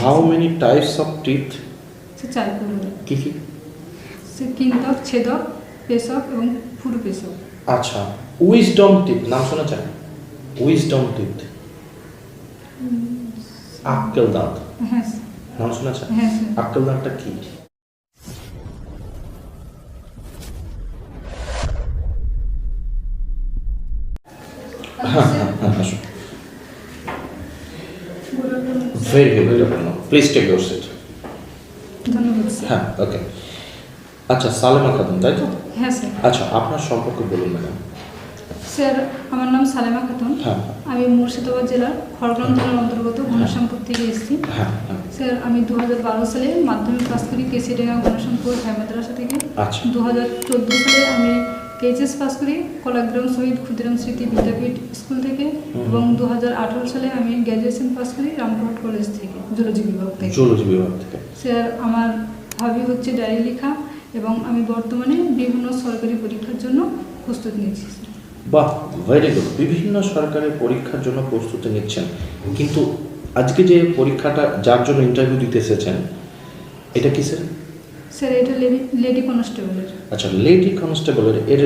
How many types of teeth সে চার প্রকারের কি কি? সে কিন্তক ছেদক পেশক এবং ফুরু পেশক আচ্ছা উইজডম টিথ নাম শোনা উইজডম টিথ আক্কেল দাঁত। হ্যাঁ নাম শোনাছেন হ্যাঁ স্যার। আক্কেল দাঁতটা কি? Very good very good please take your seat ধন্যবাদ হ্যাঁ ওকে আচ্ছা সালেমা খাতুন তাই তো? হ্যাঁ স্যার আচ্ছা আপনার সম্পর্কে বলুন ম্যাডাম স্যার আমার নাম সালেমা খাতুন। হ্যাঁ। আমি মুর্শিদাবাদ জেলার খড়গ্রাম থানার অন্তর্গত ঘনশ্যামপুর থেকে এসেছি। হ্যাঁ হ্যাঁ। স্যার আমি দু হাজার বারো সালে মাধ্যমিক পাস করি কেসিডেঙ্গা ঘনশ্যামপুর হাই মাদ্রাসা থেকে। আচ্ছা। দু সালে আমি এইচএস পাস করি কলাগ্রাম শহীদ ক্ষুদিরাম স্মৃতি বিদ্যাপীঠ স্কুল থেকে এবং দু হাজার আঠারো সালে আমি গ্র্যাজুয়েশন পাস করি রামপুরহাট কলেজ থেকে জুলজি বিভাগ থেকে। জুলজি বিভাগ থেকে। স্যার আমার হবি হচ্ছে ডায়েরি লেখা এবং আমি বর্তমানে বিভিন্ন সরকারি পরীক্ষার জন্য প্রস্তুতি নিচ্ছি। বাহ ভেরি গুড বিভিন্ন সরকারি পরীক্ষার জন্য প্রস্তুতি নিচ্ছেন। কিন্তু আজকে যে পরীক্ষাটা যার জন্য ইন্টারভিউ দিতে এসেছেন এটা কি স্যার স্যার এটা লেডি কনস্টেবলের। আচ্ছা লেডি কনস্টেবলের এর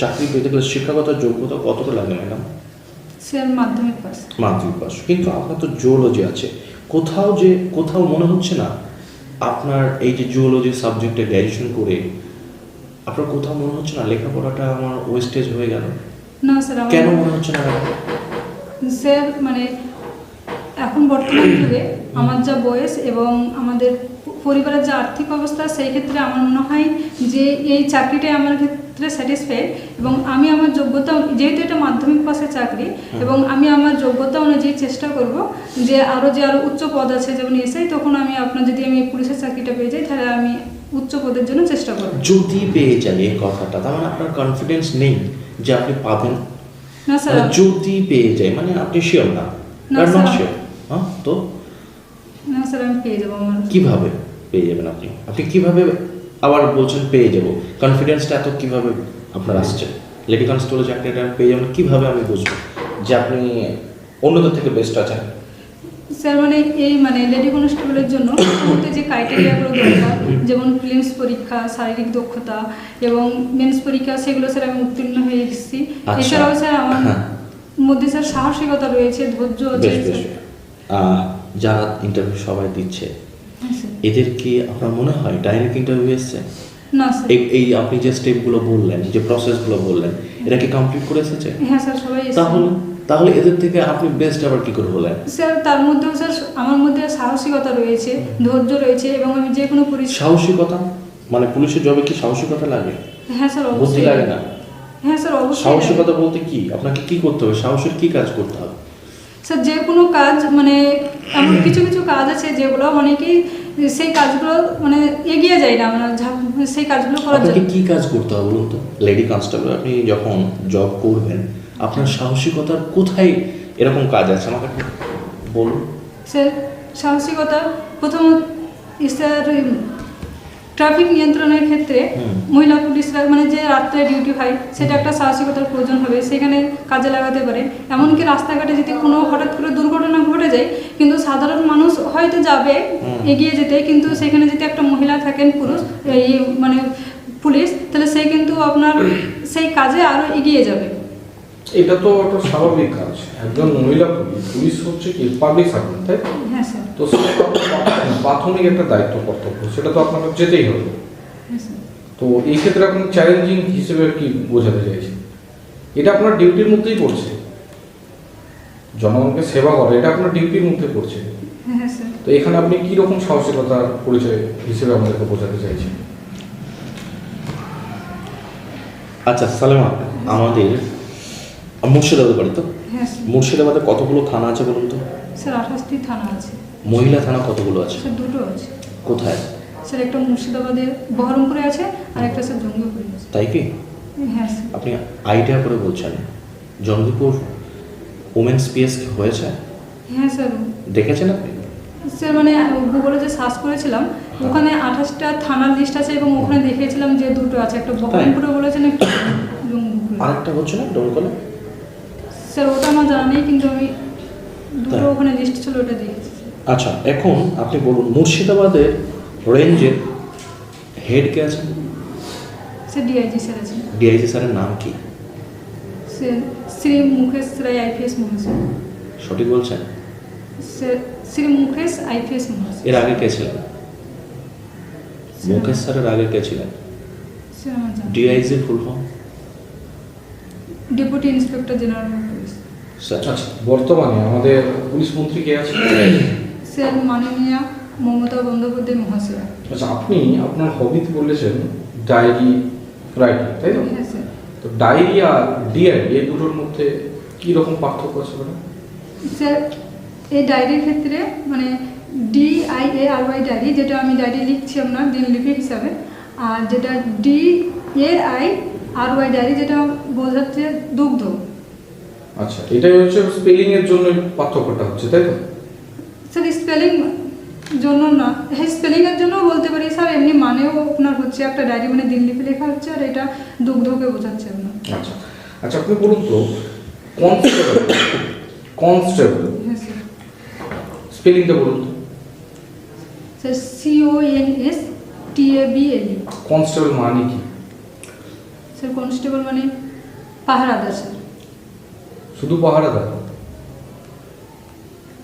চাকরি পেতে গেলে শিক্ষাগত যোগ্যতা কতটা লাগে ম্যাডাম? স্যার মাধ্যমিক পাস। মাধ্যমিক পাস। কিন্তু আপনার তো জুওলজি আছে। কোথাও যে কোথাও মনে হচ্ছে না আপনার এই যে জুওলজি সাবজেক্টে গ্র্যাজুয়েশন করে আপনার কোথাও মনে হচ্ছে না লেখাপড়াটা আমার ওয়েস্টেজ হয়ে গেল? না স্যার কেন মনে হচ্ছে না স্যার মানে এখন বর্তমান যুগে আমার যা বয়স এবং আমাদের পরিবারের যে আর্থিক অবস্থা সেই ক্ষেত্রে আমার মনে হয় যে এই চাকরিটাই আমার ক্ষেত্রে স্যাটিসফাইড এবং আমি আমার যোগ্যতা যেহেতু এটা মাধ্যমিক পাশের চাকরি এবং আমি আমার যোগ্যতা অনুযায়ী চেষ্টা করব যে আরও যে আরও উচ্চ পদ আছে যেমন এসেই তখন আমি আপনার যদি আমি পুলিশের চাকরিটা পেয়ে যাই তাহলে আমি উচ্চ পদের জন্য চেষ্টা করব। যদি পেয়ে যান এই কথাটা তার মানে আপনার কনফিডেন্স নেই যে আপনি পাবেন? না স্যার মানে যদি পেয়ে যায় মানে আপনি শিওর না? না, স্যার। হ্যাঁ তো? স্যার আমি পেয়ে যাব আমার কীভাবে পেয়ে যাবেন আপনি? আপনি কীভাবে আবার বলছেন পেয়ে যাব? কনফিডেন্সটা এত কীভাবে আপনার আসছে? লেডি কনস্টেবল চাকরিটা পেয়ে যাবেন কীভাবে আমি বুঝব যে আপনি অন্যদের থেকে বেস্ট আছেন? স্যার মানে এই মানে লেডি কনস্টেবলের জন্য যে ক্রাইটেরিয়াগুলো দরকার যেমন ফিলিমস পরীক্ষা শারীরিক দক্ষতা এবং মেন্স পরীক্ষা সেগুলো স্যার আমি উত্তীর্ণ হয়ে এসেছি। আচ্ছা। এছাড়াও স্যার আমার হ্যাঁ। মধ্যে স্যার সাহসিকতা রয়েছে ধৈর্য আছে যারা ইন্টারভিউ সবাই দিচ্ছে। এদের কি আপনার মনে হয় ডাইরেক্ট ইন্টারভিউ এসছে? না স্যার এই আপনি যে স্টেপগুলো বললেন যে প্রসেসগুলো বললেন এটা কি কমপ্লিট করে এসেছে? হ্যাঁ স্যার সবাই। তাহলে তাহলে এদের থেকে আপনি বেস্ট আবার কি করে হলেন? স্যার তার মধ্যেও স্যার আমার মধ্যে সাহসিকতা রয়েছে ধৈর্য রয়েছে এবং আমি যে কোনো পরিস্থিতি সাহসিকতা? মানে পুলিশের জবে কি সাহসিকতা লাগে? হ্যাঁ স্যার অবশ্যই। লাগে না? হ্যাঁ স্যার অবশ্যই সাহসিকতা বলতে কি? আপনাকে কি করতে হবে? সাহসের কি কাজ করতে হবে? স্যার যে কোনো কাজ মানে এমন কিছু কিছু কাজ আছে যেগুলো অনেকেই সেই কাজগুলো মানে এগিয়ে যায় না মানে সেই কাজগুলো করার জন্য। কি কাজ করতে হবে বলুন তো? লেডি কনস্টেবল আপনি যখন জব করবেন আপনার সাহসিকতার কোথায় এরকম কাজ আছে? আমাকে বলুন। স্যার সাহসিকতা প্রথমত স্যার ট্রাফিক নিয়ন্ত্রণের ক্ষেত্রে মহিলা পুলিশরা মানে যে রাত্রে ডিউটি হয় সেটা একটা সাহসিকতার প্রয়োজন হবে সেখানে কাজে লাগাতে পারে। এমনকি রাস্তাঘাটে যদি কোনো হঠাৎ করে দুর্ঘটনা ঘটে যায় কিন্তু সাধারণ মানুষ হয়তো যাবে এগিয়ে যেতে কিন্তু সেখানে যদি একটা মহিলা থাকেন পুরুষ এই মানে পুলিশ তাহলে সে কিন্তু আপনার সেই কাজে আরও এগিয়ে যাবে। এটা তো একটা স্বাভাবিক কাজ। একজন মহিলা পুলিশ পুলিশ হচ্ছে কি পাবলিক সার্ভেন্ট তাই তো? হ্যাঁ স্যার। তো সেটা প্রাথমিক একটা দায়িত্ব কর্তব্য সেটা তো আপনাকে যেতেই হবে। হ্যাঁ তো এই ক্ষেত্রে আপনি চ্যালেঞ্জিং হিসেবে আর কি বোঝাতে চাইছেন? এটা আপনার ডিউটির মধ্যেই পড়ছে। জনগণকে সেবা করা এটা আপনার ডিউটির মধ্যে পড়ছে। হ্যাঁ তো এখানে আপনি কি রকম সাহসিকতার পরিচয় হিসেবে আমাদেরকে বোঝাতে চাইছেন? আচ্ছা সালেমা আমাদের মুর্শিদাবাদ বাড়ি তো হ্যাঁ মুর্শিদাবাদে কতগুলো থানা আছে বলুন তো? স্যার আঠাশটি থানা আছে। মহিলা থানা কতগুলো আছে? স্যার দুটো আছে। কোথায়? স্যার একটা মুর্শিদাবাদে বহরমপুরে আছে আর একটা স্যার জঙ্গিপুরে আছে। তাই কি? হ্যাঁ স্যার। আপনি আইডিয়া করে বলছেন। জঙ্গিপুর ওমেন্স পিএস হয়েছে? হ্যাঁ স্যার। দেখেছেন আপনি? স্যার মানে গুগলে যে সার্চ করেছিলাম ওখানে আঠাশটা থানার লিস্ট আছে এবং ওখানে দেখিয়েছিলাম যে দুটো আছে। একটা বহরমপুরে বলেছেন একটা আরেকটা হচ্ছে না ডোমকলে? স্যার ওটা আমার জানা নেই কিন্তু আমি দুটো ওখানে লিস্ট ছিল ওটা দেখেছি আচ্ছা এখন আপনি বলুন মুর্শিদাবাদের রেঞ্জের হেড কে আছেন সে ডিআইজি স্যার আছেন ডিআইজি স্যারের নাম কি? শ্রী মুকেশ রায় আইপিএস মহাশয়। সঠিক বলছেন? শ্রী মুকেশ আইপিএস মহাশয়। এর আগে কে ছিলেন? মুকেশ স্যারের আগে কে ছিলেন? ডিআইজির full form deputy inspector general sir আচ্ছা বর্তমানে আমাদের পুলিশ মন্ত্রী কে আছে? স্যার মাননীয়া মমতা বন্দ্যোপাধ্যায় মহাশয়। আচ্ছা আপনি আপনার হবিতে বলেছেন ডায়েরি রাইটিং তাই তো? হ্যাঁ স্যার। তো ডায়েরি আর ডিআইরি এই দুটোর মধ্যে কি রকম পার্থক্য আছে ম্যাডাম স্যার এই ডায়েরির ক্ষেত্রে মানে D I A R Y diary যেটা আমি ডায়েরি লিখছি আপনার দিনলিপি হিসাবে আর যেটা D A I R Y diary যেটা বোঝাচ্ছে দুগ্ধ। আচ্ছা এটাই হচ্ছে স্পেলিং এর জন্য পার্থক্যটা হচ্ছে তাই তো? স্যার স্পেলিং জন্য না হ্যাঁ স্পেলিংয়ের জন্যও বলতে পারি স্যার এমনি মানেও আপনার হচ্ছে একটা ডায়েরি মানে দিনলিপি লেখা হচ্ছে আর এটা দুগ্ধকে বোঝাচ্ছে আপনার। আচ্ছা আচ্ছা আপনি বলুন তো কনস্টেবল কনস্টেবল হ্যাঁ স্যার। স্পেলিংটা বলুন তো। Sir O N S T A B L constable মানে কি? স্যার কনস্টেবল মানে পাহারাদার স্যার। শুধু পাহারাদার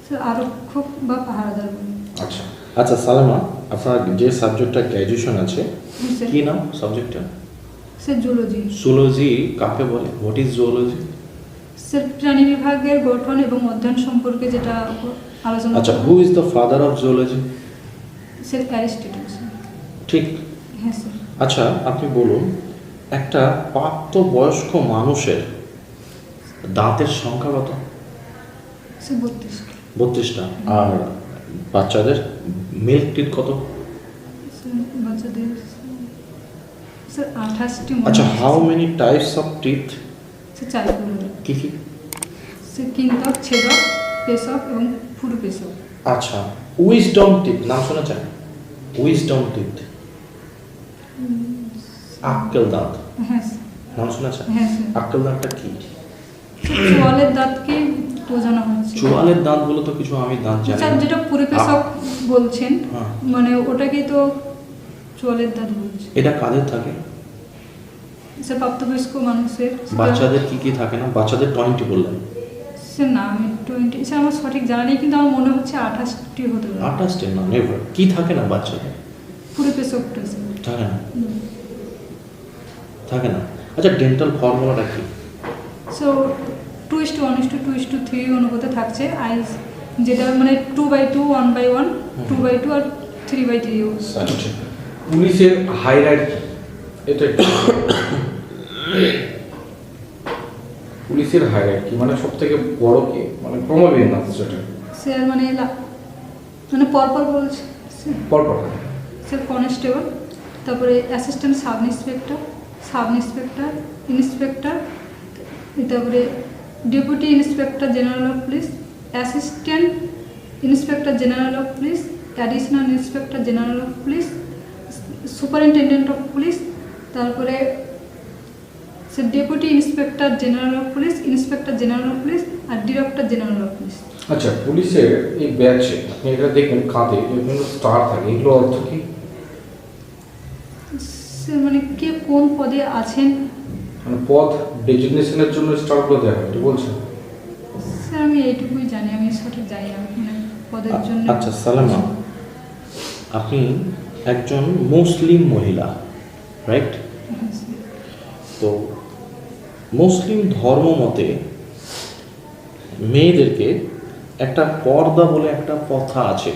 স্যার আরক্ষক বা পাহারাদার আচ্ছা। আচ্ছা সালামা আপনার যে সাবজেক্টটা গ্র্যাজুয়েশন আছে কি নাম সাবজেক্টটা স্যার জুলজি জুলজি কাকে বলে? হোয়াট ইজ জুলজি স্যার প্রাণী বিভাগের গঠন এবং অধ্যয়ন সম্পর্কে যেটা আলোচনা আচ্ছা who is the father of zoology sir Aristotle ঠিক। হ্যাঁ স্যার। আচ্ছা আপনি বলুন একটা প্রাপ্তবয়স্ক মানুষের দাঁতের সংখ্যা কত? বত্রিশটা। আর বাচ্চাদের মিল্ক টিট কত? আচ্ছা how many types of teeth কি কি? কিন্তক ছেদক পেশক এবং ফুরু পেশক আচ্ছা উইজডম টিথ নাম শুনেছেন? উইজডম টিথ আক্কেল দাঁত। হ্যাঁ নাম শুনেছেন? হ্যাঁ স্যার আক্কেল দাঁতটা কি? চোয়ালের দাঁতকে বোঝানো হচ্ছে চোয়ালের দাঁত বলে তো কিছু আমি দাঁত জানি স্যার না। যেটা পরিপেশক বলছেন হ্যাঁ। মানে ওটাকেই তো চোয়ালের দাঁত বলছে। এটা কাদের থাকে? স্যার প্রাপ্তবয়স্ক মানুষের। বাচ্চাদের কি কি থাকে না? বাচ্চাদের টোয়েন্টি বললেন। স্যার না আমি টোয়েন্টি স্যার আমার সঠিক জানা নেই কিন্তু আমার মনে হচ্ছে আঠাশটি হতে পারে। আঠাশটি না নেভার কি থাকে না বাচ্চাদের? পরিপেশকটা থাকে না। থাকে না। আচ্ছা ডেন্টাল ফর্মুলাটা কি? So two is to one is to two is to three অনুপাতে থাকছে। আই যেটা মানে two by two one by one two by two R three by three পুলিশের হাইরার্কি এটা পুলিশের হাইরার্কি মানে সব থেকে বড় কে? মানে ক্রমবিন্যাস সেটা স্যার মানে মানে পরপর বলছে। পরপর। স্যার কনস্টেবল তারপরে assistant sub inspector sub inspector inspector তারপরে deputy inspector general of police assistant inspector general of police additional inspector general of police superintendent of police তারপরে sir deputy inspector general of police inspector general of police R director general of police আচ্ছা পুলিশের এই ব্যাচে আপনি এটা দেখবেন কাঁধে বিভিন্ন স্টার থাকে এগুলো অর্থ কি? মানে কে কোন পদে আছেন মানে পথ ডেজিগনেশনের জন্য স্টারগুলো দেওয়া হয় এটা বলছেন? স্যার আমি এইটুকুই জানি আমি সঠিক জানি না পদের জন্য আচ্ছা সালামা আপনি একজন মুসলিম মহিলা রাইট তো মুসলিম ধর্ম মতে মেয়েদেরকে একটা পর্দা বলে একটা প্রথা আছে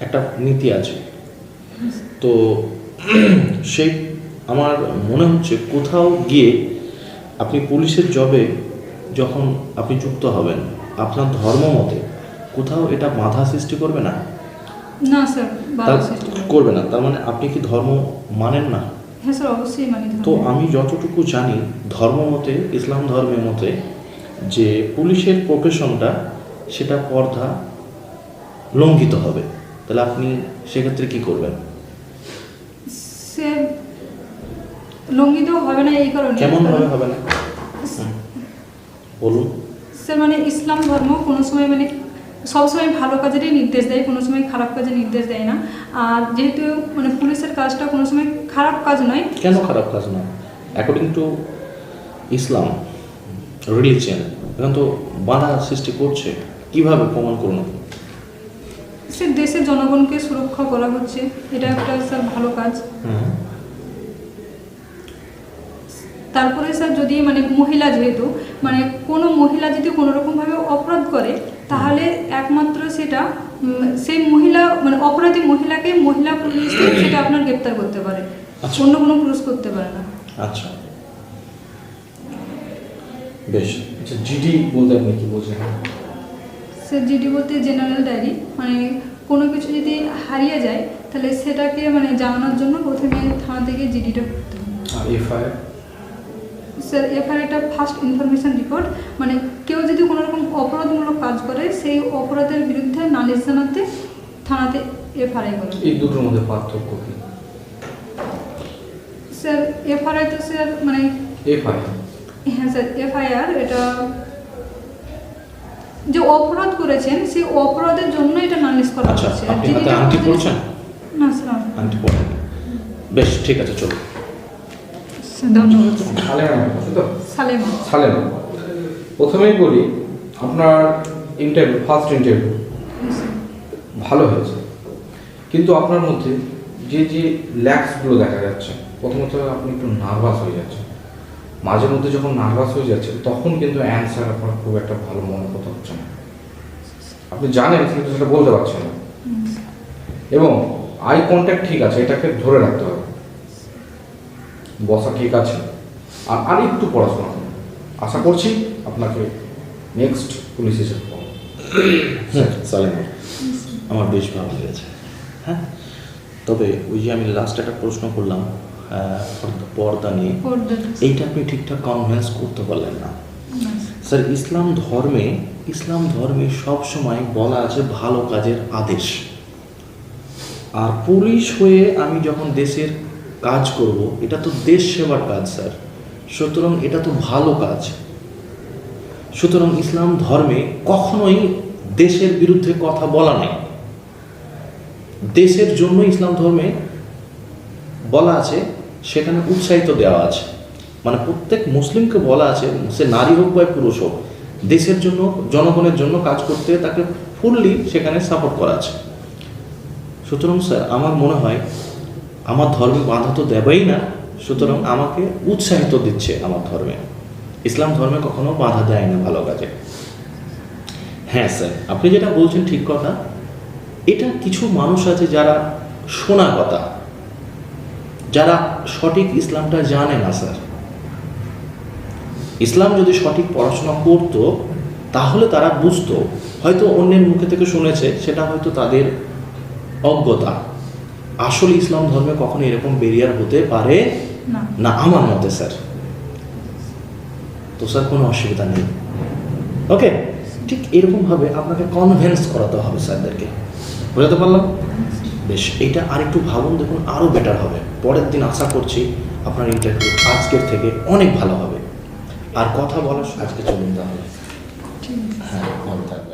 একটা নীতি আছে। তো সেই আমার মনে হচ্ছে কোথাও গিয়ে আপনি পুলিশের জবে যখন আপনি যুক্ত হবেন আপনার ধর্ম মতে কোথাও এটা বাধা সৃষ্টি করবে না? না স্যার করবে না। তার মানে আপনি কি ধর্ম মানেন না? হ্যাঁ স্যার অবশ্যই মানি তো আমি যতটুকু জানি ধর্ম মতে ইসলাম ধর্মের মতে যে পুলিশের প্রফেশনটা সেটা পর্দা লঙ্ঘিত হবে। তাহলে আপনি সেক্ষেত্রে কি করবেন স্যার লঙ্ঘিত হবে না এই কারণে। কেমন ভাবে হবে না? বলুন। স্যার মানে ইসলাম ধর্ম কোনো সময় মানে সবসময় ভালো কাজেরই নির্দেশ দেয় কোনো সময় খারাপ কাজের নির্দেশ দেয় না। আর যেহেতু মানে পুলিশের কাজটা কোনো সময় খারাপ কাজ নয়। কেন খারাপ কাজ না অ্যাকর্ডিং টু ইসলাম রিলিজিয়ান এখন তো বাধা সৃষ্টি করছে। কীভাবে প্রমাণ করুন? সে দেশের জনগণকে সুরক্ষা করা হচ্ছে। এটা একটা স্যার ভালো কাজ। তারপরে স্যার যদি মানে মহিলা যেহেতু মানে কোনো মহিলা যদি কোনো রকমভাবে অপরাধ করে তাহলে একমাত্র সেটা সেই মহিলা মানে অপরাধী মহিলাকে মহিলা পুলিশ সেটা আপনার গ্রেপ্তার করতে পারে। আচ্ছা। অন্য কোনো পুলিশ করতে পারে না। আচ্ছা। বেশ। আচ্ছা জিডি বলতে আপনি কি বলছেন? সে জিডি বলতে জেনারেল ডায়েরি মানে কোনো কিছু যদি হারিয়ে যায় তাহলে সেটাকে মানে জানানোর জন্য প্রথমে থানা থেকে জিডিটা করতে হবে। এফআইআর? স্যার এফআইআর একটা ফার্স্ট ইনফরমেশন রিপোর্ট মানে কেউ যদি কোনো রকম অপরাধমূলক কাজ করে সেই অপরাধের বিরুদ্ধে নালিশ জানাতে থানাতে এফআইআর করে এই দুটোর মধ্যে পার্থক্য কি? স্যার এফআইআর তো স্যার মানে এফআইআর? হ্যাঁ স্যার এফআইআর এটা যে অপরাধ করেছেন সেই অপরাধের জন্য এটা নালিশ করা হচ্ছে আপনি হাতে এটা পড়ছেন? না স্যার আংটি পড়েন বেশ ঠিক আছে চলো ধন্যবাদ। সালেমা তো? সালেমা সালেমা প্রথমেই বলি আপনার ইন্টারভিউ ফার্স্ট ইন্টারভিউ ভালো হয়েছে। কিন্তু আপনার মধ্যে যে যে ল্যাক্সগুলো দেখা যাচ্ছে প্রথমত আপনি একটু নার্ভাস হয়ে যাচ্ছেন। মাঝে মধ্যে যখন নার্ভাস হয়ে যাচ্ছে তখন কিন্তু অ্যান্সার আপনার খুব একটা ভালো মনে কথা হচ্ছে না। আপনি জানেন কিন্তু সেটা বলতে পারছেন না। এবং আই কন্ট্যাক্ট ঠিক আছে এটাকে ধরে রাখতে হবে। বসা ঠিক আছে? আর আর একটু পড়াশোনা আশা করছি আপনাকে নেক্সট পুলিশ পাবো। আমার বেশ ভালো লেগেছে। হ্যাঁ তবে ওই যে আমি লাস্ট একটা প্রশ্ন করলাম পর্দা- নিয়ে। এইটা আপনি ঠিকঠাক কনভিন্স করতে পারলেন না। না, স্যার ইসলাম ধর্মে ইসলাম ধর্মে সব সময় বলা আছে ভালো কাজের আদেশ। আর পুলিশ হয়ে আমি যখন দেশের কাজ করব, এটা তো দেশ সেবার কাজ, স্যার। সুতরাং এটা তো ভালো কাজ। সুতরাং ইসলাম ধর্মে কখনোই দেশের বিরুদ্ধে কথা বলা নেই। দেশের জন্য ইসলাম ধর্মে বলা আছে, সেখানে উৎসাহিত দেওয়া আছে। মানে প্রত্যেক মুসলিমকে বলা আছে, সে নারী হোক বা পুরুষ হোক, দেশের জন্য, জনগণের জন্য কাজ করতে তাকে ফুললি সেখানে সাপোর্ট করা আছে। সুতরাং, স্যার, আমার মনে হয় আমার ধর্মে বাধা তো দেবেই না, সুতরাং আমাকে উৎসাহিত দিচ্ছে আমার ধর্মে। ইসলাম ধর্মে কখনো বাধা দেয় না ভালো কাজে। হ্যাঁ স্যার, আপনি যেটা বলছেন ঠিক কথা। এটা কিছু মানুষ আছে যারা শোনা কথা। যারা সঠিক ইসলামটা জানে না স্যার। ইসলাম যদি সঠিক পড়াশোনা করতো, তাহলে তারা বুঝতো। হয়তো অন্যের মুখে থেকে শুনেছে, সেটা হয়তো তাদের অজ্ঞতা। আসলে ইসলাম ধর্মে কখনো এরকম বেরিয়ার হতে পারে? না। আমার মতে স্যার তো স্যার কোনো অসুবিধা নেই। ওকে ঠিক এরকমভাবে আপনাকে কনভেন্স করাতে হবে স্যারদেরকে বুঝাতে পারলাম? বেশ এটা আরেকটু ভাবুন দেখুন আরও বেটার হবে। পরের দিন আশা করছি আপনার ইন্টারভিউ আজকের থেকে অনেক ভালো হবে। আর কথা বলার আজকে চলুন তাহলে। হ্যাঁ ভালো থাকবেন।